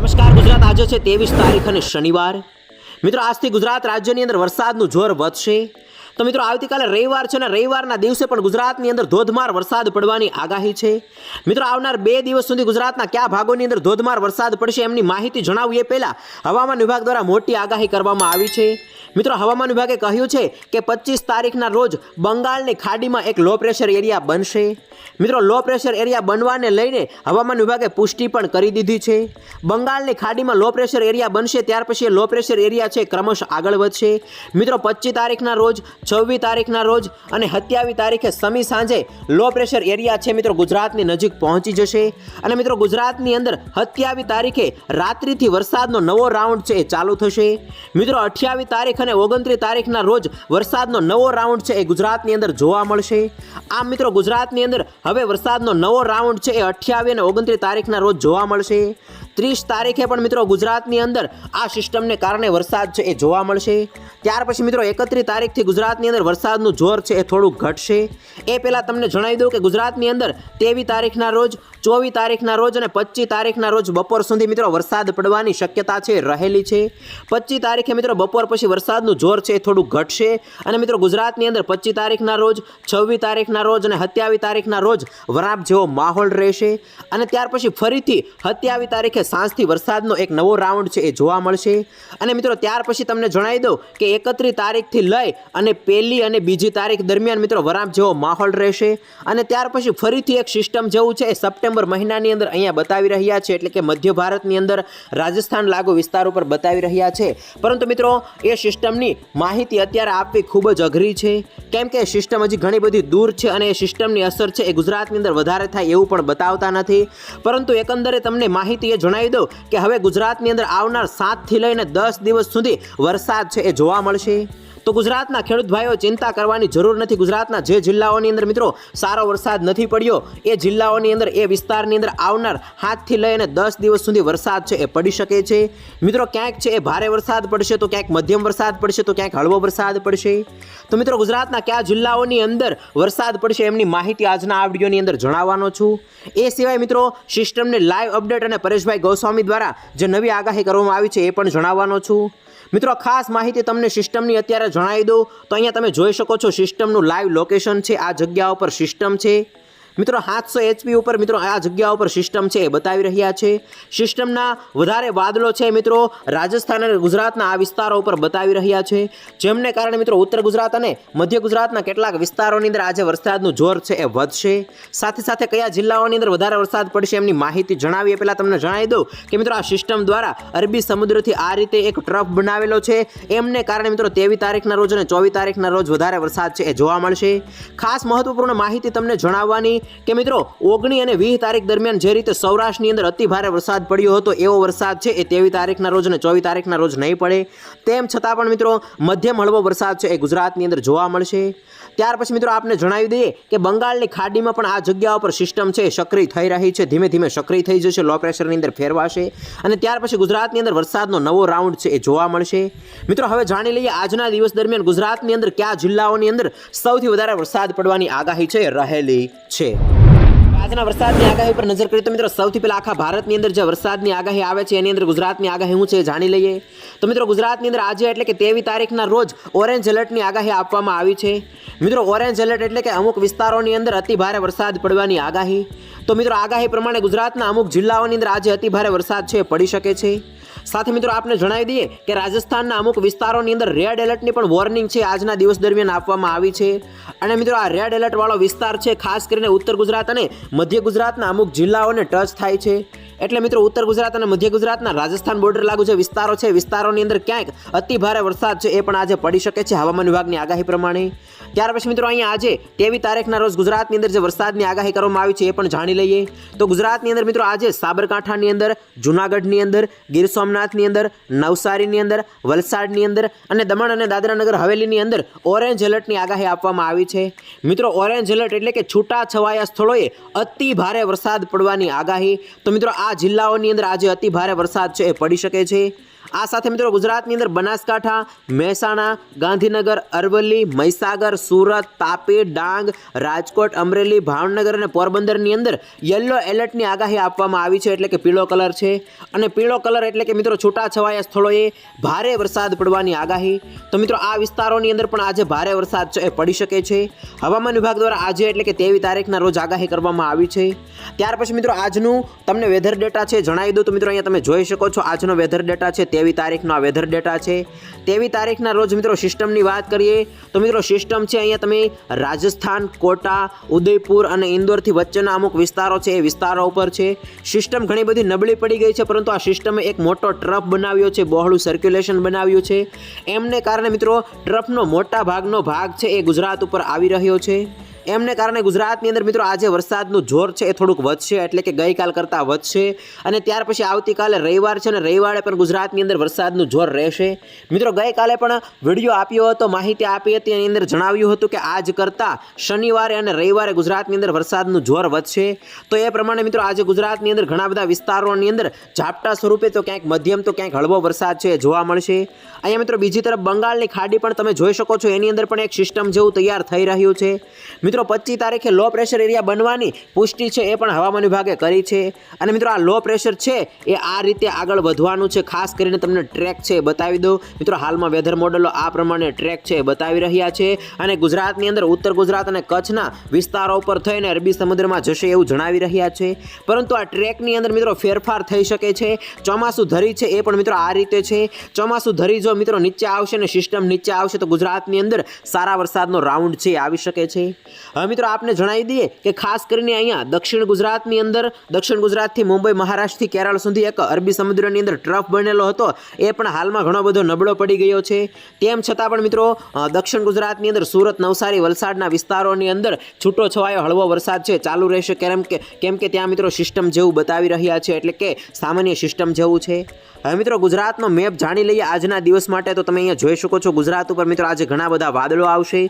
નમસ્કાર, ગુજરાત આજે છે ત્રેવીસ તારીખ અને શનિવાર. મિત્રો, આજથી ગુજરાત રાજ્યની અંદર વરસાદનું જોર વધશે. તો મિત્રો, આવતીકાલે રવિવાર છે અને રવિવારના દિવસે પણ ગુજરાતની અંદર ધોધમાર વરસાદ પડવાની આગાહી છે. મિત્રો, આવનાર બે દિવસ સુધી ગુજરાતના કયા ભાગોની અંદર ધોધમાર વરસાદ પડશે એમની માહિતી જણાવીએ પહેલાં હવામાન વિભાગ દ્વારા મોટી આગાહી કરવામાં આવી છે. મિત્રો, હવામાન વિભાગે કહ્યું છે કે પચીસ તારીખના રોજ બંગાળની ખાડીમાં એક લો પ્રેશર એરિયા બનશે. મિત્રો, લો પ્રેશર એરિયા બનવાને લઈને હવામાન વિભાગે પુષ્ટિ પણ કરી દીધી છે. બંગાળની ખાડીમાં લો પ્રેશર એરિયા બનશે, ત્યાર પછી લો પ્રેશર એરિયા છે ક્રમશ આગળ વધશે. મિત્રો, પચીસ તારીખના રોજ છવ્વીસ તારીખના રોજ અને સત્યાવીસ તારીખે સમી સાંજે લો પ્રેશર એરિયા છે મિત્રો ગુજરાતની નજીક પહોંચી જશે. અને મિત્રો ગુજરાતની અંદર સત્યાવીસ તારીખે રાત્રિથી વરસાદનો નવો રાઉન્ડ છે એ ચાલુ થશે. મિત્રો અઠ્યાવીસ તારીખ અને ઓગણત્રીસ તારીખના રોજ વરસાદનો નવો રાઉન્ડ છે એ ગુજરાતની અંદર જોવા મળશે. આમ મિત્રો ગુજરાતની અંદર હવે વરસાદનો નવો રાઉન્ડ છે એ અઠ્યાવીસ અને ઓગણત્રીસ તારીખના રોજ જોવા મળશે. ત્રીસ તારીખે પણ મિત્રો ગુજરાતની અંદર આ સિસ્ટમને કારણે વરસાદ છે એ જોવા મળશે. ત્યાર પછી મિત્રો એકત્રીસ તારીખથી ગુજરાતની અંદર વરસાદનું જોર છે એ થોડુંક ઘટશે. એ પહેલાં તમને જણાવી દઉં કે ગુજરાતની અંદર તેવી તારીખના રોજ, ચોવીસ તારીખના રોજ અને પચીસ તારીખના રોજ બપોર સુધી મિત્રો વરસાદ પડવાની શક્યતા છે, રહેલી છે. પચીસ તારીખે મિત્રો બપોર પછી વરસાદનું જોર છે એ થોડુંક ઘટશે અને મિત્રો ગુજરાતની અંદર પચીસ તારીખના રોજ, છવ્વીસ તારીખના રોજ અને સત્યાવીસ તારીખના રોજ વરાપ જેવો માહોલ રહેશે અને ત્યાર પછી ફરીથી સત્યાવીસ તારીખે સાંજથી વરસાદનો એક નવો રાઉન્ડ છે, એ જોવા મળશે. અને મિત્રો, ત્યાર પછી તમને જણાવી દઉં કે એકત્રીસ તારીખથી લઈ અને પહેલી અને બીજી તારીખ દરમિયાન મિત્રો વરાપ જેવો માહોલ રહેશે. અને ત્યાર પછી ફરીથી એક સિસ્ટમ જેવું છે, એ સપ્ટેમ્બર મહિનાની અંદર અહીંયા બતાવી રહ્યા છે, એટલે કે મધ્ય ભારતની અંદર રાજસ્થાન લાગુ વિસ્તાર ઉપર બતાવી રહ્યા છે. પરંતુ મિત્રો, એ સિસ્ટમની માહિતી અત્યારે આપવી ખૂબ જ અઘરી છે. કેમ કે સિસ્ટમ હજી ઘણી બધી દૂર છે અને એ સિસ્ટમની અસર છે, એ ગુજરાતની અંદર વધારે થાય એવું પણ બતાવતા નથી. પરંતુ એકંદરે તમને માહિતી એ જણાવી દઉં કે હવે ગુજરાતની અંદર આવનાર સાતથી લઈને દસ દિવસ સુધી વરસાદ છે એ જોવા મળશે. તો ગુજરાતના ખેડૂત ભાઈઓ ચિંતા કરવાની જરૂર નથી. ગુજરાતના જે જિલ્લાઓની અંદર મિત્રો સારો વરસાદ નથી પડ્યો, એ જિલ્લાઓની અંદર, એ વિસ્તારની અંદર આવનાર હાથથી લઈને દસ દિવસ સુધી વરસાદ છે એ પડી શકે છે. મિત્રો, ક્યાંક છે એ ભારે વરસાદ પડશે, તો ક્યાંક મધ્યમ વરસાદ પડશે, તો ક્યાંક હળવો વરસાદ પડશે. તો મિત્રો, ગુજરાતના કયા જિલ્લાઓની અંદર વરસાદ પડશે એમની માહિતી આજના આ વિડીયોની અંદર જણાવવાનો છું. એ સિવાય મિત્રો, સિસ્ટમને લાઈવ અપડેટ અને પરેશભાઈ ગોસ્વામી દ્વારા જે નવી આગાહી કરવામાં આવી છે એ પણ જણાવવાનો છું. મિત્રો ખાસ માહિતી તમને સિસ્ટમની અત્યારે જણાવી દઉં. તો અહીંયા તમે જોઈ શકો છો, સિસ્ટમનું લાઈવ લોકેશન છે. આ જગ્યા ઉપર સિસ્ટમ છે. મિત્રો સાતસો એચપી ઉપર મિત્રો આ જગ્યા ઉપર સિસ્ટમ છે બતાવી રહ્યા છે. સિસ્ટમના વધારે વાદળો છે મિત્રો, રાજસ્થાન અને ગુજરાતના આ વિસ્તારો ઉપર બતાવી રહ્યા છે. જેમને કારણે મિત્રો ઉત્તર ગુજરાત અને મધ્ય ગુજરાતના કેટલાક વિસ્તારોની અંદર આજે વરસાદનું જોર છે, એ વધશે. સાથે સાથે કયા જિલ્લાઓની અંદર વધારે વરસાદ પડશે એમની માહિતી જણાવીએ. પહેલાં તમને જણાવી દઉં કે મિત્રો આ સિસ્ટમ દ્વારા અરબી સમુદ્રથી આ રીતે એક ટ્રફ બનાવેલો છે. એમને કારણે મિત્રો તેવી તારીખના રોજ અને ચોવીસ તારીખના રોજ વધારે વરસાદ છે, એ જોવા મળશે. ખાસ મહત્વપૂર્ણ માહિતી તમને જણાવવાની કે મિત્રો, ઓગણી અને વીસ તારીખ દરમિયાન જે રીતે સૌરાષ્ટ્રની અંદર અતિ ભારે વરસાદ પડ્યો હતો, એવો વરસાદ છે. એ તેવી તારીખના રોજ અને ચોવીસ તારીખના રોજ નહીં પડે. તેમ છતાં પણ મિત્રો, મધ્યમ હળવો વરસાદ છે એ ગુજરાતની અંદર જોવા મળશે. ત્યાર પછી મિત્રો આપને જણાવી દઈએ કે બંગાળની ખાડીમાં પણ આ જગ્યા ઉપર સિસ્ટમ છે, સક્રિય થઈ રહી છે, ધીમે ધીમે સક્રિય થઈ જશે લો પ્રેશરની અંદર ફેરવાશે અને ત્યાર પછી ગુજરાતની અંદર વરસાદનો નવો રાઉન્ડ છે એ જોવા મળશે. મિત્રો હવે જાણી લઈએ આજના દિવસ દરમિયાન ગુજરાતની અંદર કયા જિલ્લાઓની અંદર સૌથી વધારે વરસાદ પડવાની આગાહી છે, રહેલી છે. આજના વરસાદની આગાહી પર નજર કરીએ તો મિત્રો સૌથી પહેલા આખા ભારતની અંદર જે વરસાદની આગાહી આવે છે, એની અંદર ગુજરાતની આગાહી શું છે જાણી લઈએ. તો મિત્રો ગુજરાતની અંદર આજે એટલે કે તેવી તારીખના રોજ ઓરેન્જ એલર્ટની આગાહી આપવામાં આવી છે. મિત્રો ઓરેન્જ એલર્ટ એટલે કે અમુક વિસ્તારોની અંદર અતિ ભારે વરસાદ પડવાની આગાહી. તો મિત્રો આગાહી પ્રમાણે ગુજરાતના અમુક જિલ્લાઓની અંદર આજે અતિ ભારે વરસાદ છે પડી શકે છે. સાથે મિત્રો આપને જણાવી દઈએ કે રાજસ્થાનના અમુક વિસ્તારોની અંદર રેડ એલર્ટની પણ વોર્નિંગ છે આજના દિવસ દરમિયાન આપવામાં આવી છે. અને મિત્રો આ રેડ એલર્ટવાળો વિસ્તાર છે, ખાસ કરીને ઉત્તર ગુજરાત અને મધ્ય ગુજરાતના અમુક જિલ્લાઓને ટચ થાય છે. એટલે મિત્રો ઉત્તર ગુજરાત અને મધ્ય ગુજરાતના રાજસ્થાન બોર્ડર લાગુ જે વિસ્તારો છે, વિસ્તારોની અંદર ક્યાંક અતિ ભારે વરસાદ છે એ પણ આજે પડી શકે છે હવામાન વિભાગની આગાહી પ્રમાણે. ત્યાર પછી મિત્રો અહીંયા આજે તેવી તારીખના રોજ ગુજરાતની અંદર જે વરસાદની આગાહી કરવામાં આવી છે એ પણ જાણી લઈએ. તો ગુજરાતની અંદર મિત્રો આજે સાબરકાંઠાની અંદર, જુનાગઢની અંદર, ગીર સોમનાથની અંદર, નવસારીની અંદર, વલસાડની અંદર અને દમણ અને દાદરાનગર હવેલીની અંદર ઓરેન્જ એલર્ટની આગાહી આપવામાં આવી છે. મિત્રો ઓરેન્જ એલર્ટ એટલે કે છૂટા છવાયા સ્થળોએ અતિ ભારે વરસાદ પડવાની આગાહી. તો મિત્રો આ જિલ્લાઓની અંદર આજે અતિ ભારે વરસાદ છે એ પડી શકે છે. આ સાથે મિત્રો ગુજરાતની અંદર બનાસકાંઠા, મહેસાણા, ગાંધીનગર, અરવલ્લી, મહીસાગર, સુરત, તાપી, ડાંગ, રાજકોટ, અમરેલી, ભાવનગર અને પોરબંદરની અંદર યલો એલર્ટની આગાહી આપવામાં આવી છે એટલે કે પીળો કલર છે. અને પીળો કલર એટલે કે મિત્રો છૂટાછવાયા સ્થળોએ ભારે વરસાદ પડવાની આગાહી. તો મિત્રો આ વિસ્તારોની અંદર પણ આજે ભારે વરસાદ છે, એ પડી શકે છે. હવામાન વિભાગ દ્વારા આજે એટલે કે તેવી તારીખના રોજ આગાહી કરવામાં આવી છે. ત્યાર પછી મિત્રો આજનું તમને વેધર ડેટા છે જણાવી દઉં તો મિત્રો અહીંયા તમે જોઈ શકો છો આજનો વેધર ડેટા છે તેવી તારીખનો આ વેધર ડેટા છે. તેવી તારીખના રોજ મિત્રો સિસ્ટમની વાત કરીએ, તો મિત્રો સિસ્ટમ છે અહીંયા તમે રાજસ્થાન, કોટા, ઉદયપુર અને ઇન્દોરથી વચ્ચેના અમુક વિસ્તારો છે, એ વિસ્તારો ઉપર છે. સિસ્ટમ ઘણી બધી નબળી પડી ગઈ છે, પરંતુ આ સિસ્ટમે એક મોટો ટ્રફ બનાવ્યો છે, બહોળું સર્ક્યુલેશન બનાવ્યું છે. એમને કારણે મિત્રો ટ્રફનો મોટા ભાગનો ભાગ છે એ ગુજરાત ઉપર આવી રહ્યો છે. એમને કારણે ગુજરાતની અંદર મિત્રો આજે વરસાદનું જોર છે એ થોડુંક વધશે, એટલે કે ગઈકાલ કરતાં વધશે. અને ત્યાર પછી આવતીકાલે રવિવાર છે અને રવિવારે પણ ગુજરાતની અંદર વરસાદનું જોર રહેશે. મિત્રો, ગઈકાલે પણ વીડિયો આપ્યો હતો, માહિતી આપી હતી, એની અંદર જણાવ્યું હતું કે આજ કરતાં શનિવારે અને રવિવારે ગુજરાતની અંદર વરસાદનું જોર વધશે. તો એ પ્રમાણે મિત્રો, આજે ગુજરાતની અંદર ઘણા બધા વિસ્તારોની અંદર ઝાપટા સ્વરૂપે તો ક્યાંક મધ્યમ તો ક્યાંક હળવો વરસાદ છે જોવા મળશે. અહીંયા મિત્રો, બીજી તરફ બંગાળની ખાડી પણ તમે જોઈ શકો છો, એની અંદર પણ એક સિસ્ટમ જેવું તૈયાર થઈ રહ્યું છે. મિત્રો, પચીસ તારીખે લો પ્રેશર એરિયા બનવાની પુષ્ટિ છે એ પણ હવામાન વિભાગે કરી છે. અને મિત્રો, આ લો પ્રેશર છે એ આ રીતે આગળ વધવાનું છે. ખાસ કરીને તમને ટ્રેક છે એ બતાવી દઉં. મિત્રો, હાલમાં વેધર મોડલો આ પ્રમાણે ટ્રેક છે એ બતાવી રહ્યા છે. અને ગુજરાતની અંદર ઉત્તર ગુજરાત અને કચ્છના વિસ્તારો ઉપર થઈને અરબી સમુદ્રમાં જશે એવું જણાવી રહ્યા છે. પરંતુ આ ટ્રેકની અંદર મિત્રો ફેરફાર થઈ શકે છે. ચોમાસું ધરી છે એ પણ મિત્રો આ રીતે છે. ચોમાસું ધરી જો મિત્રો નીચે આવશે ને સિસ્ટમ નીચે આવશે તો ગુજરાતની અંદર સારા વરસાદનો રાઉન્ડ છે આવી શકે છે. હવે મિત્રો આપને જણાવી દઈએ કે ખાસ કરીને અહીંયા દક્ષિણ ગુજરાતની અંદર, દક્ષિણ ગુજરાતથી મુંબઈ, મહારાષ્ટ્રથી કેરળ સુધી એક અરબી સમુદ્રની અંદર ટ્રફ બનેલો હતો. એ પણ હાલમાં ઘણો બધો નબળો પડી ગયો છે. તેમ છતાં પણ મિત્રો દક્ષિણ ગુજરાતની અંદર સુરત, નવસારી, વલસાડના વિસ્તારોની અંદર છૂટો છવાયો હળવો વરસાદ છે. ચાલુ રહેશે કેમ કે કેમ કે ત્યાં મિત્રો સિસ્ટમ જેવું બતાવી રહ્યા છે એટલે કે સામાન્ય સિસ્ટમ જેવું છે. હવે મિત્રો ગુજરાતનો મેપ જાણી લઈએ આજના દિવસ માટે તો તમે અહીંયા જોઈ શકો છો ગુજરાત ઉપર મિત્રો આજે ઘણા બધા વાદળો આવશે.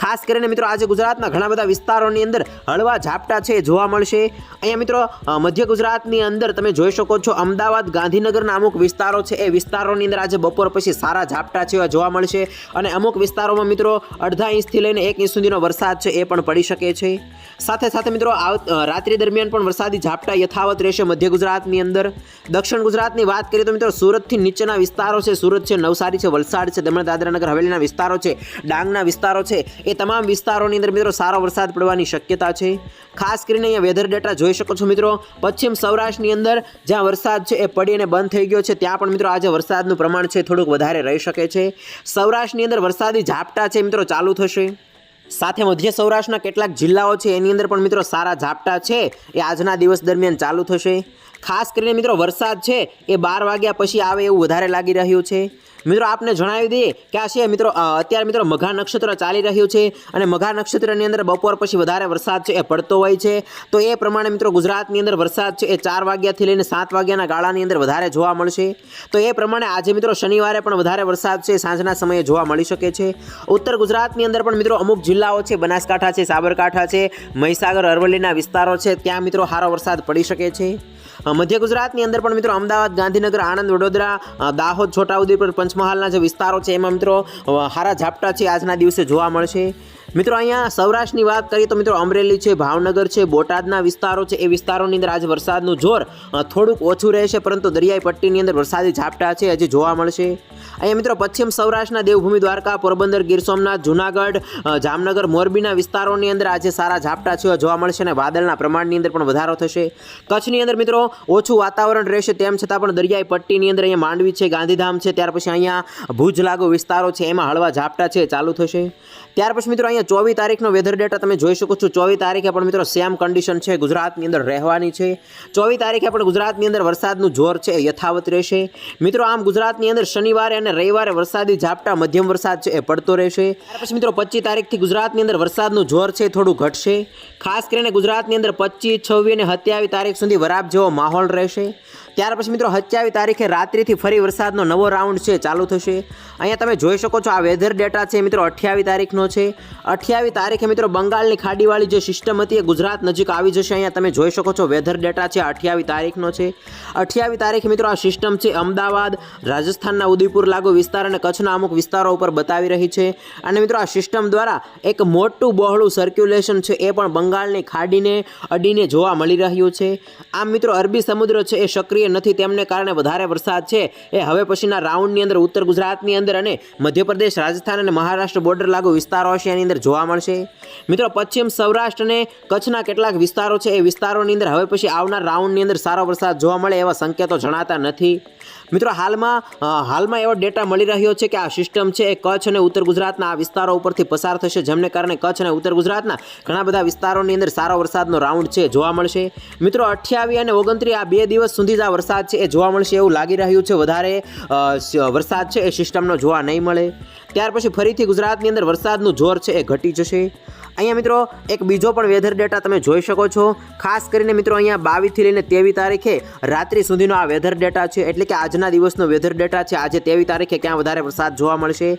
ખાસ કરીને મિત્રો આજે ગુજરાતના ઘણા બધા વિસ્તારોની અંદર હળવા ઝાપટા છે, જોવા મળશે. અહીંયા મિત્રો મધ્ય ગુજરાતની અંદર તમે જોઈ શકો છો, અમદાવાદ ગાંધીનગરના અમુક વિસ્તારો છે. એ વિસ્તારોની અંદર આજે બપોર પછી સારા ઝાપટા છે, એવા જોવા મળશે. અને અમુક વિસ્તારોમાં મિત્રો, અડધા ઇંચથી લઈને એક ઇંચ સુધીનો વરસાદ છે, એ પણ પડી શકે છે. સાથે સાથે મિત્રો રાત્રિ દરમિયાન પણ વરસાદી ઝાપટા યથાવત રહેશે મધ્ય ગુજરાતની અંદર. દક્ષિણ ગુજરાતની વાત કરીએ તો મિત્રો સુરતથી નીચેના વિસ્તારો છે. સુરત છે, નવસારી છે, વલસાડ છે, દમણ, દાદરાનગર, હવેલીના વિસ્તારો છે, ડાંગના વિસ્તારો છે. એ તમામ વિસ્તારોની અંદર મિત્રો સારો વરસાદ પડવાની શક્યતા છે. ખાસ કરીને અહીંયા વેધર ડેટા જોઈ શકો છો મિત્રો. પશ્ચિમ સૌરાષ્ટ્રની અંદર જ્યાં વરસાદ છે એ પડીને બંધ થઈ ગયો છે, ત્યાં પણ મિત્રો આજે વરસાદનું પ્રમાણ છે થોડુંક વધારે રહી શકે છે. સૌરાષ્ટ્રની અંદર વરસાદી ઝાપટા છે મિત્રો ચાલુ થશે. સાથે મધ્ય સૌરાષ્ટ્રના કેટલાક જિલ્લાઓ છે, એની અંદર પણ મિત્રો સારા ઝાપટા છે. એ આજના દિવસ દરમિયાન ચાલુ થશે. ખાસ કરીને મિત્રો વરસાદ છે, એ બાર વાગ્યા પછી આવે એવું વધારે લાગી રહ્યું છે. મિત્રો, આપને જણાવી દઈએ કે આ છે મિત્રો અત્યારે મિત્રો મઘા નક્ષત્ર ચાલી રહ્યું છે અને મઘા નક્ષત્રની અંદર બપોર પછી વધારે વરસાદ છે, એ પડતો હોય છે. તો એ પ્રમાણે મિત્રો ગુજરાતની અંદર વરસાદ છે, એ ચાર વાગ્યાથી લઈને સાત વાગ્યાના ગાળાની અંદર વધારે જોવા મળશે. તો એ પ્રમાણે આજે મિત્રો શનિવારે પણ વધારે વરસાદ છે, સાંજના સમયે જોવા મળી શકે છે. ઉત્તર ગુજરાતની અંદર પણ મિત્રો અમુક જિલ્લાઓ છે, બનાસકાંઠા છે, સાબરકાંઠા છે, મહીસાગર, અરવલ્લીના વિસ્તારો છે, ત્યાં મિત્રો સારો વરસાદ પડી શકે છે. મધ્ય ગુજરાતની અંદર પણ મિત્રો અમદાવાદ, ગાંધીનગર, આણંદ, વડોદરા દાહોદ, છોટાઉદેપુર પંચમહાલના જે વિસ્તારો છે, એમાં મિત્રો હારા ઝાપટા છે આજના દિવસે જોવા મળશે. મિત્રો, અહીંયા સૌરાષ્ટ્રની વાત કરીએ તો મિત્રો, અમરેલી છે, ભાવનગર છે, બોટાદના વિસ્તારો છે. એ વિસ્તારોની અંદર આજે વરસાદનું જોર થોડુંક ઓછું રહેશે, પરંતુ દરિયાઈ પટ્ટીની અંદર વરસાદી ઝાપટા છે હજી જોવા મળશે. અહીંયા મિત્રો, પશ્ચિમ સૌરાષ્ટ્રના દેવભૂમિ દ્વારકા, પોરબંદર, ગીર સોમનાથ, જુનાગઢ જામનગર, મોરબીના વિસ્તારોની અંદર આજે સારા ઝાપટા છે, જોવા મળશે અને વાદળના પ્રમાણની અંદર પણ વધારો થશે. કચ્છની અંદર મિત્રો, ઓછું વાતાવરણ રહેશે, તેમ છતાં પણ દરિયાઈ પટ્ટીની અંદર અહીંયા માંડવી છે, ગાંધીધામ છે, ત્યાર પછી અહીંયા ભુજ લાગુ વિસ્તારો છે, એમાં હળવા ઝાપટા છે ચાલુ થશે. ત્યાર પછી મિત્રો, અહીંયા ચોવીસ તારીખનો વેધર ડેટા તમે જોઈ શકો છો. ચોવીસ તારીખે પણ મિત્રો સેમ કન્ડિશન છે. ગુજરાતની અંદર રહેવાની છે. ચોવીસ તારીખે પણ ગુજરાતની અંદર વરસાદનું જોર છે, યથાવત રહેશે. મિત્રો, આમ ગુજરાતની અંદર શનિવારે અને રવિવારે વરસાદી ઝાપટા મધ્યમ વરસાદ છે, એ પડતો રહેશે. પછી મિત્રો, પચીસ તારીખથી ગુજરાતની અંદર વરસાદનું જોર છે થોડું ઘટશે. ખાસ કરીને ગુજરાતની અંદર પચીસ, છવ્વીસ અને સત્યાવીસ તારીખ સુધી વરાપ જેવો માહોલ રહેશે. ત્યાર પછી મિત્રો સત્યાવીસ તારીખે રાત્રિથી ફરી વરસાદનો નવો રાઉન્ડ છે, ચાલુ થશે. અહીંયા તમે જોઈ શકો છો આ વેધર ડેટા છે, મિત્રો અઠ્યાવીસ તારીખનો છે. અઠ્યાવીસ તારીખે મિત્રો બંગાળની ખાડીવાળી જે સિસ્ટમ હતી એ ગુજરાત નજીક આવી જશે. અહીંયા તમે જોઈ શકો છો વેધર ડેટા છે અઠ્યાવીસ તારીખનો છે. અઠ્યાવીસ તારીખે મિત્રો આ સિસ્ટમ છે અમદાવાદ, રાજસ્થાનના ઉદયપુર લાગુ વિસ્તાર અને કચ્છના અમુક વિસ્તારો ઉપર બતાવી રહી છે. અને મિત્રો આ સિસ્ટમ દ્વારા એક મોટું બહોળું સર્ક્યુલેશન છે એ પણ બંગાળની ખાડીને અડીને જોવા મળી રહ્યું છે. આમ મિત્રો અરબી સમુદ્ર છે એ સક્રિય નથી તેમને કારણે વધારે વરસાદ છે. એ હવે પછીના રાઉન્ડની અંદર ઉત્તર ગુજરાતની અંદર અને મધ્યપ્રદેશ, રાજસ્થાન અને મહારાષ્ટ્ર બોર્ડર લાગુ વિસ્તારો છે એની અંદર જોવા મળશે. મિત્રો, પશ્ચિમ સૌરાષ્ટ્ર અને કચ્છના કેટલાક વિસ્તારો છે. એ વિસ્તારોની અંદર હવે પછી આવનાર રાઉન્ડની અંદર સારો વરસાદ જોવા મળે એવા સંકેતો જણાતા નથી. મિત્રો, હાલમાં હાલમાં એવો ડેટા મળી રહ્યો છે કે આ સિસ્ટમ છે એ કચ્છ અને ઉત્તર ગુજરાતના આ વિસ્તારો ઉપરથી પસાર થશે, જેમને કારણે કચ્છ અને ઉત્તર ગુજરાતના ઘણા બધા વિસ્તારોની અંદર સારો વરસાદનો રાઉન્ડ છે, જોવા મળશે. મિત્રો અઠ્યાવીસ અને ઓગણત્રીસ આ બે દિવસ સુધી જ આ વરસાદ છે એ જોવા મળશે એવું લાગી રહ્યું છે. વધારે વરસાદ છે એ સિસ્ટમનો જોવા નહીં મળે. ત્યાર પછી ફરીથી ગુજરાતની અંદર વરસાદનું જોર છે એ ઘટી જશે. અહીંયા મિત્રો એક બીજો પણ વેધર ડેટા તમે જોઈ શકો છો. ખાસ કરીને મિત્રો અહીંયા બાવીસથી લઈને તેવી તારીખે રાત્રિ સુધીનો આ વેધર ડેટા છે. એટલે કે આજના દિવસનો વેધર ડેટા છે. આજે તેવી તારીખે ક્યાં વધારે વરસાદ જોવા મળશે?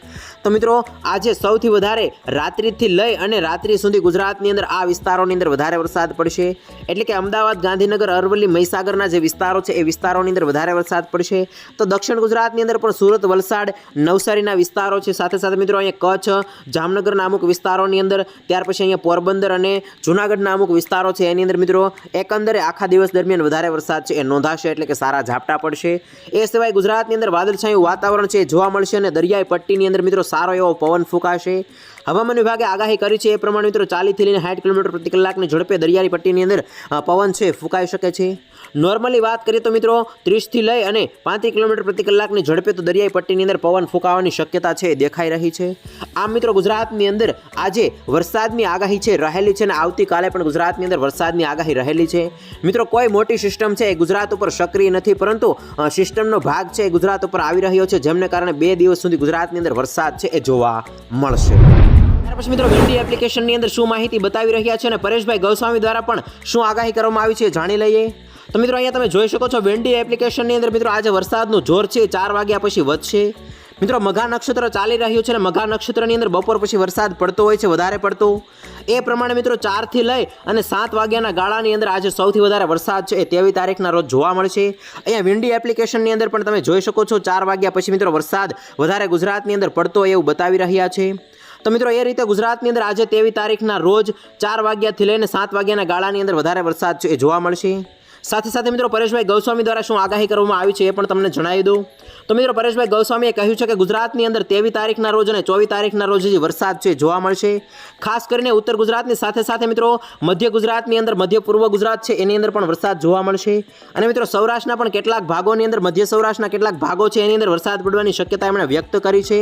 તો મિત્રો, આજે સૌથી વધારે રાત્રિથી લઈ અને રાત્રિ સુધી ગુજરાતની અંદર આ વિસ્તારોની અંદર વધારે વરસાદ પડશે. એટલે કે અમદાવાદ, ગાંધીનગર, અરવલ્લી, મહીસાગરના જે વિસ્તારો છે, એ વિસ્તારોની અંદર વધારે વરસાદ પડશે. તો દક્ષિણ ગુજરાતની અંદર પણ સુરત, વલસાડ, નવસારીના વિસ્તારો છે. સાથે સાથે મિત્રો, અહીંયા કચ્છ, જામનગરના અમુક વિસ્તારોની અંદર ત્યાર પછી અહીંયા પોરબંદર અને જૂનાગઢના અમુક વિસ્તારો છે. એની અંદર મિત્રો એકંદરે આખા દિવસ દરમિયાન વધારે વરસાદ છે એ નોંધાશે એટલે કે સારા ઝાપટા પડશે. એ સિવાય ગુજરાતની અંદર વાદળછાયું વાતાવરણ છે જોવા મળશે અને દરિયાઈ પટ્ટીની અંદર મિત્રો સારો એવો પવન ફૂંકાશે. હવામાન વિભાગે આગાહી કરી છે. એ પ્રમાણે મિત્રો ચાલીસથી લઈને સાઠ કિલોમીટર પ્રતિ કલાકની ઝડપે દરિયાની પટ્ટીની અંદર પવન છે, ફૂંકાઈ શકે છે. નોર્મલી વાત કરીએ તો મિત્રો ત્રીસથી લઈ અને પાંત્રીસ કિલોમીટર પ્રતિ કલાકની ઝડપે તો દરિયાઈ પટ્ટીની અંદર પવન ફૂંકાવાની શક્યતા છે, દેખાઈ રહી છે. આમ મિત્રો ગુજરાતની અંદર આજે વરસાદની આગાહી છે, રહેલી છે અને આવતીકાલે પણ ગુજરાતની અંદર વરસાદની આગાહી રહેલી છે. મિત્રો કોઈ મોટી સિસ્ટમ છે એ ગુજરાત ઉપર સક્રિય નથી, પરંતુ સિસ્ટમનો ભાગ છે એ ગુજરાત ઉપર આવી રહ્યો છે, જેમને કારણે બે દિવસ સુધી ગુજરાતની અંદર વરસાદ છે એ જોવા મળશે. પછી મિત્રો વેન્ડી એપ્લિકેશનની અંદર શું માહિતી બતાવી રહ્યા છે અને પરેશભાઈ ગૌસ્વામી દ્વારા પણ શું આગાહી કરવામાં આવી છે જાણી લઈએ. તો મિત્રો અહીંયા તમે જોઈ શકો છો વેન્ડી એપ્લિકેશનની અંદર મિત્રો આજે વરસાદનું જોર છે, ચાર વાગ્યા પછી વધશે. મિત્રો મઘા નક્ષત્ર ચાલી રહ્યું છે અને મઘા નક્ષત્રની અંદર બપોર પછી વરસાદ પડતો હોય છે, વધારે પડતો. એ પ્રમાણે મિત્રો ચારથી લઈ અને સાત વાગ્યાના ગાળાની અંદર આજે સૌથી વધારે વરસાદ છે એ તેવી તારીખના રોજ જોવા મળશે. અહીંયા વિન્ડી એપ્લિકેશનની અંદર પણ તમે જોઈ શકો છો, ચાર વાગ્યા પછી મિત્રો વરસાદ વધારે ગુજરાતની અંદર પડતો એવું બતાવી રહ્યા છે. તો મિત્રો એ રીતે ગુજરાતની અંદર આજે તેવી તારીખના રોજ ચાર વાગ્યાથી લઈને સાત વાગ્યાના ગાળાની અંદર વધારે વરસાદ છે એ જોવા મળશે. સાથે સાથે મિત્રો પરેશભાઈ ગૌસ્વામી દ્વારા શું આગાહી કરવામાં આવી છે એ પણ તમને જણાવી દઉં. તો મિત્રો પરેશભાઈ ગૌસ્વામીએ કહ્યું છે કે ગુજરાતની અંદર તેવી તારીખના રોજ અને ચોવીસ તારીખના રોજ જે વરસાદ છે જોવા મળશે. ખાસ કરીને ઉત્તર ગુજરાતની સાથે સાથે મિત્રો મધ્ય ગુજરાતની અંદર મધ્ય પૂર્વ ગુજરાત છે એની અંદર પણ વરસાદ જોવા મળશે. અને મિત્રો સૌરાષ્ટ્રના પણ કેટલાક ભાગોની અંદર મધ્ય સૌરાષ્ટ્રના કેટલાક ભાગો છે એની અંદર વરસાદ પડવાની શક્યતા એમણે વ્યક્ત કરી છે.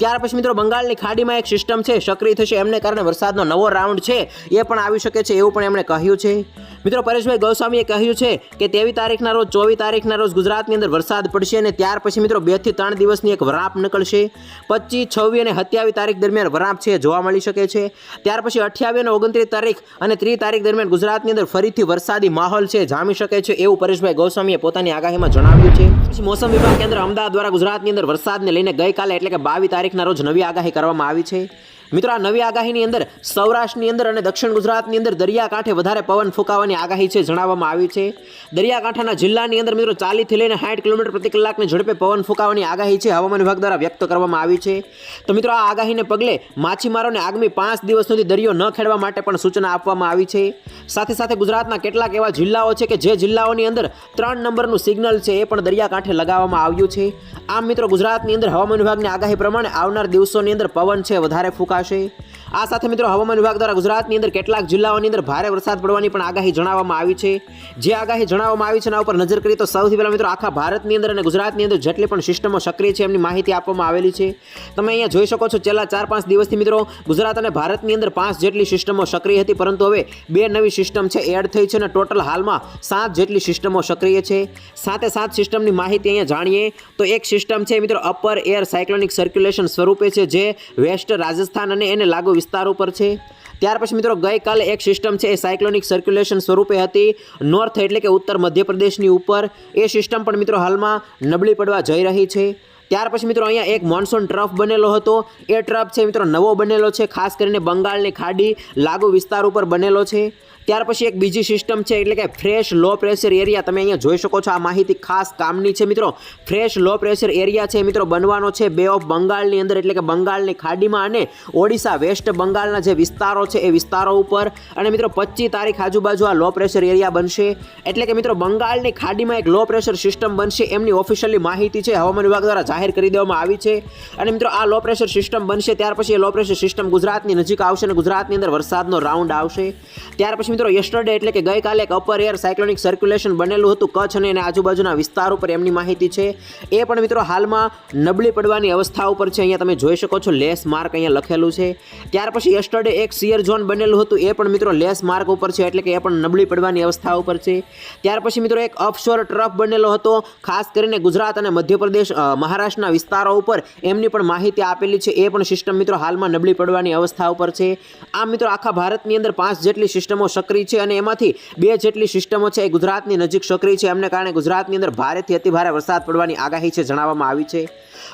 ત્યાર પછી મિત્રો બંગાળની ખાડીમાં એક સિસ્ટમ છે, સક્રિય થશે એમને કારણે વરસાદનો નવો રાઉન્ડ છે એ પણ આવી શકે છે એવું પણ એમણે કહ્યું છે. મિત્રો પરેશભાઈ ગૌસ્વામીએ કહ્યું છે કે તેવી તારીખના રોજ ચોવીસ તારીખના રોજ ગુજરાતની અંદર વરસાદ પડશે અને ત્યાર પછી મિત્રો બેથી ત્રણ દિવસની એક વરાપ નીકળશે. પચીસ, છવ્વીસ અને સત્યાવીસ તારીખ દરમિયાન વરાપ છે, જોવા મળી શકે છે. ત્યાર પછી અઠ્યાવીસ અને ઓગણત્રીસ તારીખ અને ત્રીસ તારીખ દરમિયાન ગુજરાતની અંદર ફરીથી વરસાદી માહોલ છે, જામી શકે છે એવું પરેશભાઈ ગૌસ્વામીએ પોતાની આગાહીમાં જણાવ્યું છે. પછી મોસમ વિભાગ કેન્દ્ર અમદાવાદ દ્વારા ગુજરાતની અંદર વરસાદને લઈને ગઈકાલે એટલે કે બાવીસ તારીખના રોજ નવી આગાહી કરવામાં આવી છે. મિત્રો, આ નવી આગાહીની અંદર સૌરાષ્ટ્રની અંદર અને દક્ષિણ ગુજરાતની અંદર દરિયાકાંઠે વધારે પવન ફૂંકાવાની આગાહી છે, જણાવવામાં આવી છે. દરિયાકાંઠાના જિલ્લાની અંદર મિત્રો ચાલીસથી લઈને સાઠ કિલોમીટર પ્રતિ કલાકની ઝડપે પવન ફૂંકાવાની આગાહી છે, હવામાન વિભાગ દ્વારા વ્યક્ત કરવામાં આવી છે. તો મિત્રો, આ આગાહીને પગલે માછીમારોને આગામી પાંચ દિવસ સુધી દરિયો ન ખેડવા માટે પણ સૂચના આપવામાં આવી છે. સાથે સાથે ગુજરાતના કેટલાક એવા જિલ્લાઓ છે કે જે જિલ્લાઓની અંદર ત્રણ નંબરનું સિગ્નલ છે, એ પણ દરિયાકાંઠે લગાવવામાં આવ્યું છે. આમ મિત્રો, ગુજરાતની અંદર હવામાન વિભાગની આગાહી પ્રમાણે આવનાર દિવસોની અંદર પવન છે, વધારે ફૂંકાશે આ સાથે મિત્રો હવામાન વિભાગ દ્વારા ગુજરાતની અંદર કેટલાક જિલ્લાઓની અંદર ભારે વરસાદ પડવાની પણ આગાહી જણાવવામાં આવી છે. જે આગાહી જણાવવામાં આવી છે એના ઉપર નજર કરીએ તો સૌથી પહેલાં મિત્રો આખા ભારતની અંદર અને ગુજરાતની અંદર જેટલી પણ સિસ્ટમો સક્રિય છે એમની માહિતી આપવામાં આવેલી છે. તમે અહીંયા જોઈ શકો છો છેલ્લા ચાર પાંચ દિવસથી મિત્રો ગુજરાત અને ભારતની અંદર પાંચ જેટલી સિસ્ટમો સક્રિય હતી, પરંતુ હવે બે નવી સિસ્ટમ છે એડ થઈ છે અને ટોટલ હાલમાં સાત જેટલી સિસ્ટમો સક્રિય છે. સાથે સાત સિસ્ટમની માહિતી અહીંયા જાણીએ તો એક સિસ્ટમ છે મિત્રો અપર એર સાયક્લોનિક સર્ક્યુલેશન સ્વરૂપે છે, જે વેસ્ટ રાજસ્થાન અને એને લાગુ વિસ્તાર ઉપર છે. ત્યાર પછી મિત્રો ગઈકાલે એક સિસ્ટમ છે, એ સાયક્લોનિક સર્ક્યુલેશન સ્વરૂપે હતી. નોર્થ એટલે કે ઉત્તર મધ્યપ્રદેશની ઉપર. એ સિસ્ટમ પણ મિત્રો હાલમાં નબળી પડવા જઈ રહી છે. ત્યાર પછી મિત્રો અહીંયા એક મોન્સૂન ટ્રફ બનેલો હતો. એ ટ્રફ છે મિત્રો નવો બનેલો છે, ખાસ કરીને બંગાળની ખાડી લાગુ વિસ્તાર ઉપર બનેલો છે. ત્યાર પછી એક બીજી સિસ્ટમ છે, એટલે કે ફ્રેશ લો પ્રેશર એરિયા તમે અહીંયા જોઈ શકો છો આ માહિતી ખાસ કામની છે મિત્રો. ફ્રેશ લો પ્રેશર એરિયા છે મિત્રો બનવાનો છે બે ઓફ બંગાળની અંદર, એટલે કે બંગાળની ખાડીમાં અને ઓડિશા વેસ્ટ બંગાળના જે વિસ્તારો છે એ વિસ્તારો ઉપર. અને મિત્રો પચીસ તારીખ આજુબાજુ આ લો પ્રેશર એરિયા બનશે. એટલે કે મિત્રો બંગાળની ખાડીમાં એક લો પ્રેશર સિસ્ટમ બનશે, એમની ઓફિશિયલી માહિતી છે હવામાન વિભાગ દ્વારા જાહેર કરી દેવામાં આવી છે. અને મિત્રો આ લો પ્રેશર સિસ્ટમ બનશે ત્યાર પછી એ લો પ્રેશર સિસ્ટમ ગુજરાતની નજીક આવશે અને ગુજરાતની અંદર વરસાદનો રાઉન્ડ આવશે. ત્યાર પછી મિત્રો યસ્ટરડે એટલે કે ગઈકાલે એક અપર એર સાયક્લોનિક સર્ક્યુલેશન બનેલું હતું કચ્છ અને એના આજુબાજુના વિસ્તાર ઉપર એમની માહિતી છે. એ પણ મિત્રો હાલમાં નબળી પડવાની અવસ્થા ઉપર છે. અહીંયા તમે જોઈ શકો છો લેસ માર્ક અહીંયા લખેલું છે. ત્યાર પછી યસ્ટરડે એક સિયર ઝોન બનેલું હતું એ પણ મિત્રો લેસ માર્ક ઉપર છે એટલે કે એ પણ નબળી પડવાની અવસ્થા ઉપર છે. ત્યાર પછી મિત્રો એક અપશોર ટ્રફ બનેલો હતો ખાસ કરીને ગુજરાત અને મધ્યપ્રદેશ અ, મહારાષ્ટ્રના વિસ્તારો ઉપર એમની પણ માહિતી આપેલી છે. એ પણ સિસ્ટમ મિત્રો હાલમાં નબળી પડવાની અવસ્થા ઉપર છે. આમ મિત્રો આખા ભારતની અંદર પાંચ જેટલી સિસ્ટમો સક્રિય છે અને એમાંથી બે જેટલી સિસ્ટમો છે એ ગુજરાતની નજીક સક્રિય છે. એમને કારણે ગુજરાતની અંદર ભારેથી અતિભારે વરસાદ પડવાની આગાહી છે જણાવવામાં આવી છે.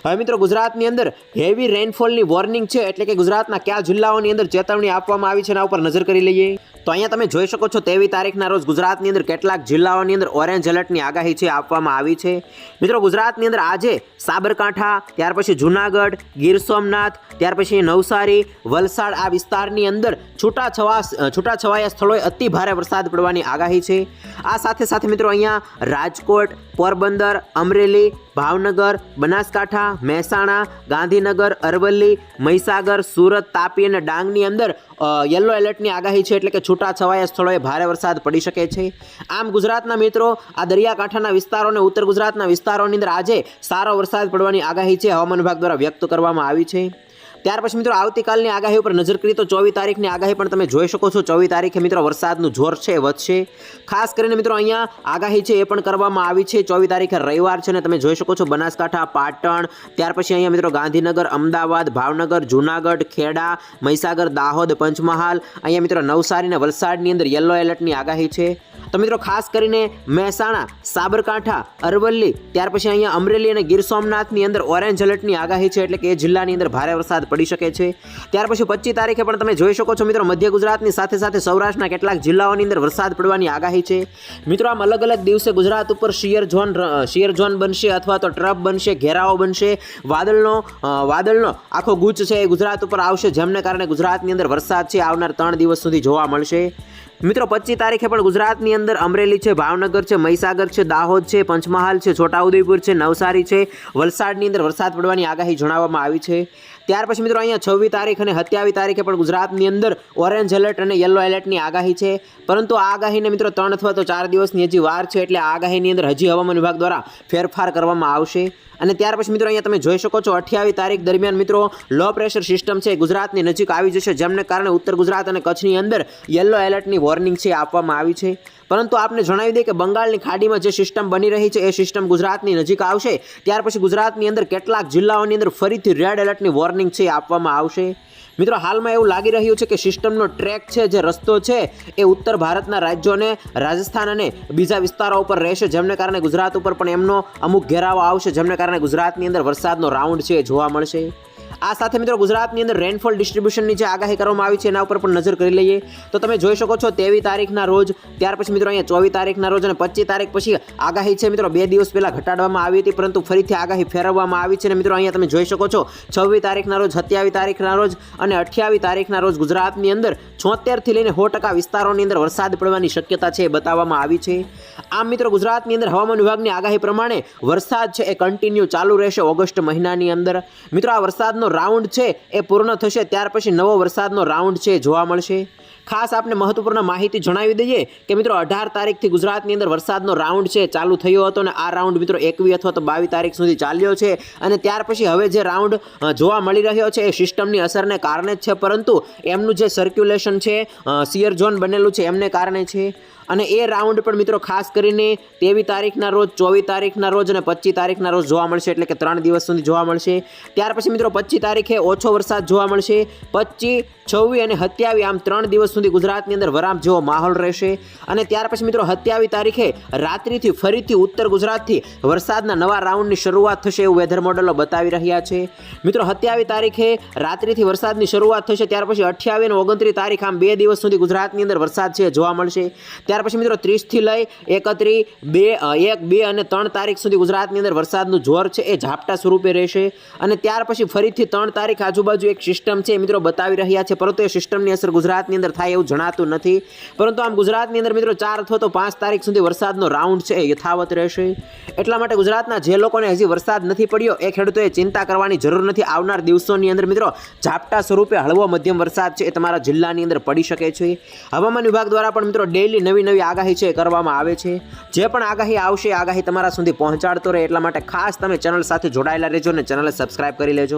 હવે મિત્રો ગુજરાતની અંદર હેવી રેનફોલની વોર્નિંગ છે એટલે કે ગુજરાતના કયા જિલ્લાઓની અંદર ચેતવણી આપવામાં આવી છે એના ઉપર નજર કરી લઈએ. તો અહીંયા તમે જોઈ શકો છો તેવી તારીખના રોજ ગુજરાતની અંદર કેટલાક જિલ્લાઓની અંદર ઓરેન્જ એલર્ટની આગાહી છે, આપવામાં આવી છે. મિત્રો, ગુજરાતની અંદર આજે સાબરકાંઠા, ત્યાર પછી જુનાગઢ, ગીર સોમનાથ, ત્યાર પછી નવસારી, વલસાડ આ વિસ્તારની અંદર છૂટા છવા છૂટા છવાયા સ્થળોએ અતિ ભારે વરસાદ પડવાની આગાહી છે. આ સાથે સાથે મિત્રો, અહીંયા રાજકોટ, પોરબંદર, અમરેલી ભાવનગર, બનાસકાંઠા, મહેસાણા, ગાંધીનગર, અરવલ્લી, મહીસાગર, સુરત, તાપી અને ડાંગની અંદર યલો એલર્ટની આગાહી છે એટલે કે છૂટા છવાયા સ્થળોએ ભારે વરસાદ પડી શકે છે. આમ ગુજરાતના મિત્રો, આ દરિયાકાંઠાના વિસ્તારો અને ઉત્તર ગુજરાતના વિસ્તારોની અંદર આજે સારો વરસાદ પડવાની આગાહી છે. હવામાન વિભાગ દ્વારા વ્યક્ત કરવામાં આવી છે. ત્યાર પછી મિત્રો આવતીકાલની આગાહી ઉપર નજર કરીએ તો ચોવીસ તારીખની આગાહી પણ તમે જોઈ શકો છો. ચોવીસ તારીખે મિત્રો વરસાદનું જોર છે, વધશે. ખાસ કરીને મિત્રો અહીંયા આગાહી છે એ પણ કરવામાં આવી છે. ચોવીસ તારીખે રવિવાર છે ને તમે જોઈ શકો છો બનાસકાંઠા, પાટણ, ત્યાર પછી અહીંયા મિત્રો ગાંધીનગર, અમદાવાદ, ભાવનગર, જુનાગઢ, ખેડા, મહીસાગર, દાહોદ, પંચમહાલ, અહીંયા મિત્રો નવસારી અને વલસાડની અંદર યલો એલર્ટની આગાહી છે. તો મિત્રો ખાસ કરીને મહેસાણા, સાબરકાંઠા, અરવલ્લી, ત્યાર પછી અહીંયા અમરેલી અને ગીર સોમનાથની અંદર ઓરેન્જ એલર્ટની આગાહી છે એટલે કે એ જિલ્લાની અંદર ભારે વરસાદ પડી શકે છે. ત્યાર પછી પચીસ તારીખે પણ તમે જોઈ શકો છો મિત્રો, મધ્ય ગુજરાતની સાથે સાથે સૌરાષ્ટ્રના કેટલાક જિલ્લાઓની અંદર વરસાદ પડવાની આગાહી છે. મિત્રો, આમ અલગ અલગ દિવસે ગુજરાત ઉપર શિયર ઝોન શિયર ઝોન બનશે અથવા તો ટ્રફ બનશે, ઘેરાવો બનશે. વાદળનો વાદળનો આખો ગુચ્છ છે એ ગુજરાત ઉપર આવશે, જેમને કારણે ગુજરાતની અંદર વરસાદ છે આવનાર ત્રણ દિવસ સુધી જોવા મળશે. મિત્રો, પચીસ તારીખે પણ ગુજરાતની અંદર અમરેલી છે, ભાવનગર છે, મહીસાગર છે, દાહોદ છે, પંચમહાલ છે, છોટાઉદેપુર છે, નવસારી છે. વલસાડની અંદર વરસાદ પડવાની આગાહી જણાવવામાં આવી છે. ત્યાર પછી મિત્રો અહીંયા છવ્વીસ તારીખ અને સત્યાવીસ તારીખે પણ ગુજરાતની અંદર ઓરેન્જ એલર્ટ અને યલો એલર્ટની આગાહી છે. પરંતુ આ આગાહીને મિત્રો ત્રણ અથવા તો ચાર દિવસની હજી વાર છે એટલે આ આગાહીની અંદર હજી હવામાન વિભાગ દ્વારા ફેરફાર કરવામાં આવશે. અને ત્યાર પછી મિત્રો અહીંયા તમે જોઈ શકો છો અઠ્યાવીસ તારીખ દરમિયાન મિત્રો લો પ્રેશર સિસ્ટમ છે ગુજરાતની નજીક આવી જશે, જેમને કારણે ઉત્તર ગુજરાત અને કચ્છની અંદર યલો એલર્ટની વોર્નિંગ છે આપવામાં આવી છે. પરંતુ આપને જણાવી દઈએ કે બંગાળની ખાડીમાં જે સિસ્ટમ બની રહી છે, એ સિસ્ટમ ગુજરાતની નજીક આવશે. ત્યાર પછી ગુજરાતની અંદર કેટલાક જિલ્લાઓની અંદર ફરીથી રેડ એલર્ટની વોર્નિંગ છે, એ આપવામાં આવશે. મિત્રો, હાલમાં એવું લાગી રહ્યું છે કે સિસ્ટમનો ટ્રેક છે, જે રસ્તો છે, એ ઉત્તર ભારતના રાજ્યોને, રાજસ્થાન અને બીજા વિસ્તારો ઉપર રહેશે. જેમને કારણે ગુજરાત ઉપર પણ એમનો અમુક ઘેરાવો આવશે. જેમને કારણે ગુજરાતની અંદર વરસાદનો રાઉન્ડ છે, એ જોવા મળશે. આ સાથે મિત્રો ગુજરાતની અંદર રેનફોલ ડિસ્ટ્રીબ્યુશનની જે આગાહી કરવામાં આવી છે, એના ઉપર પણ નજર કરી લઈએ. તો તમે જોઈ શકો છો, તેવી તારીખના રોજ, ત્યાર પછી મિત્રો અહીંયા ચોવીસ તારીખના રોજ અને પચીસ તારીખ પછી આગાહી છે મિત્રો. બે દિવસ પહેલાં ઘટાડવામાં આવી હતી, પરંતુ ફરીથી આગાહી ફેરવવામાં આવી છે અને મિત્રો અહીંયા તમે જોઈ શકો છો, છવ્વીસ તારીખના રોજ, સત્યાવીસ તારીખના રોજ અને અઠ્યાવીસ તારીખના રોજ ગુજરાતની અંદર છોતેરથી લઈને સો ટકા વિસ્તારોની અંદર વરસાદ પડવાની શક્યતા છે એ બતાવવામાં આવી છે. આમ મિત્રો ગુજરાતની અંદર હવામાન વિભાગની આગાહી પ્રમાણે વરસાદ છે એ કન્ટિન્યુ ચાલુ રહેશે ઓગસ્ટ મહિનાની અંદર. મિત્રો આ વરસાદનો રાઉન્ડ છે એ પૂર્ણ થશે, ત્યાર પછી નવો વરસાદનો રાઉન્ડ છે જોવા મળશે. ખાસ આપને મહત્વપૂર્ણ માહિતી જણાવી દઈએ કે મિત્રો, અઢાર તારીખથી ગુજરાતની અંદર વરસાદનો રાઉન્ડ છે ચાલુ થયો હતો અને આ રાઉન્ડ મિત્રો એકવી અથવા તો બાવીસ તારીખ સુધી ચાલ્યો છે અને ત્યાર પછી હવે જે રાઉન્ડ જોવા મળી રહ્યો છે એ સિસ્ટમની અસરને કારણે જ છે, પરંતુ એમનું જે સર્ક્યુલેશન છે સિયર ઝોન બનેલું છે એમને કારણે છે. અને એ રાઉન્ડ પણ મિત્રો ખાસ કરીને તેવી તારીખના રોજ, ચોવીસ તારીખના રોજ અને પચીસ તારીખના રોજ જોવા મળશે. એટલે કે ત્રણ દિવસ સુધી જોવા મળશે. ત્યાર પછી મિત્રો પચીસ તારીખે ઓછો વરસાદ જોવા મળશે. પચીસ, છવ્વીસ અને સત્યાવીસ આમ ત્રણ દિવસ સુધી ગુજરાતની અંદર વરામ જેવો માહોલ રહેશે. અને ત્યાર પછી મિત્રો સત્યાવીસ તારીખે રાત્રિથી ફરીથી ઉત્તર ગુજરાતથી વરસાદના નવા રાઉન્ડની શરૂઆત થશે એવું વેધર મોડલો બતાવી રહ્યા છે. મિત્રો સત્યાવીસ તારીખે રાત્રિથી વરસાદની શરૂઆત થશે. ત્યાર પછી અઠ્યાવીસ અને ઓગણત્રીસ તારીખ આમ બે દિવસ સુધી ગુજરાતની અંદર વરસાદ છે, જોવા મળશે. ત્યાર પછી મિત્રો ત્રીસથી લઈ એકત્રી બે એક, બે અને ત્રણ તારીખ સુધી ગુજરાતની અંદર વરસાદનું જોર છે, એ ઝાપટા સ્વરૂપે રહેશે. અને ત્યાર પછી ફરીથી ત્રણ તારીખ આજુબાજુ એક સિસ્ટમ છે, એ મિત્રો બતાવી રહ્યા છે, પરંતુ એ સિસ્ટમની અસર ગુજરાતની અંદર થાય એવું જણાતું નથી. પરંતુ આમ ગુજરાતની અંદર મિત્રો ચાર અથવા તો પાંચ તારીખ સુધી વરસાદનો રાઉન્ડ છે, એ યથાવત રહેશે. એટલા માટે ગુજરાતના જે લોકોને હજી વરસાદ નથી પડ્યો, એ ખેડૂતોએ ચિંતા કરવાની જરૂર નથી. આવનાર દિવસોની અંદર મિત્રો ઝાપટા સ્વરૂપે હળવો મધ્યમ વરસાદ છે, એ તમારા જિલ્લાની અંદર પડી શકે છે. હવામાન વિભાગ દ્વારા પણ મિત્રો ડેઇલી નવી નવી આગાહી છે કરવામાં આવે છે. જે પણ આગાહી આવશે આગાહી તમારા સુધી પહોંચાડતો રહે એટલા માટે ખાસ તમે ચેનલ સાથે જોડાયેલા રહેજો અને ચેનલને સબસ્ક્રાઇબ કરી લેજો.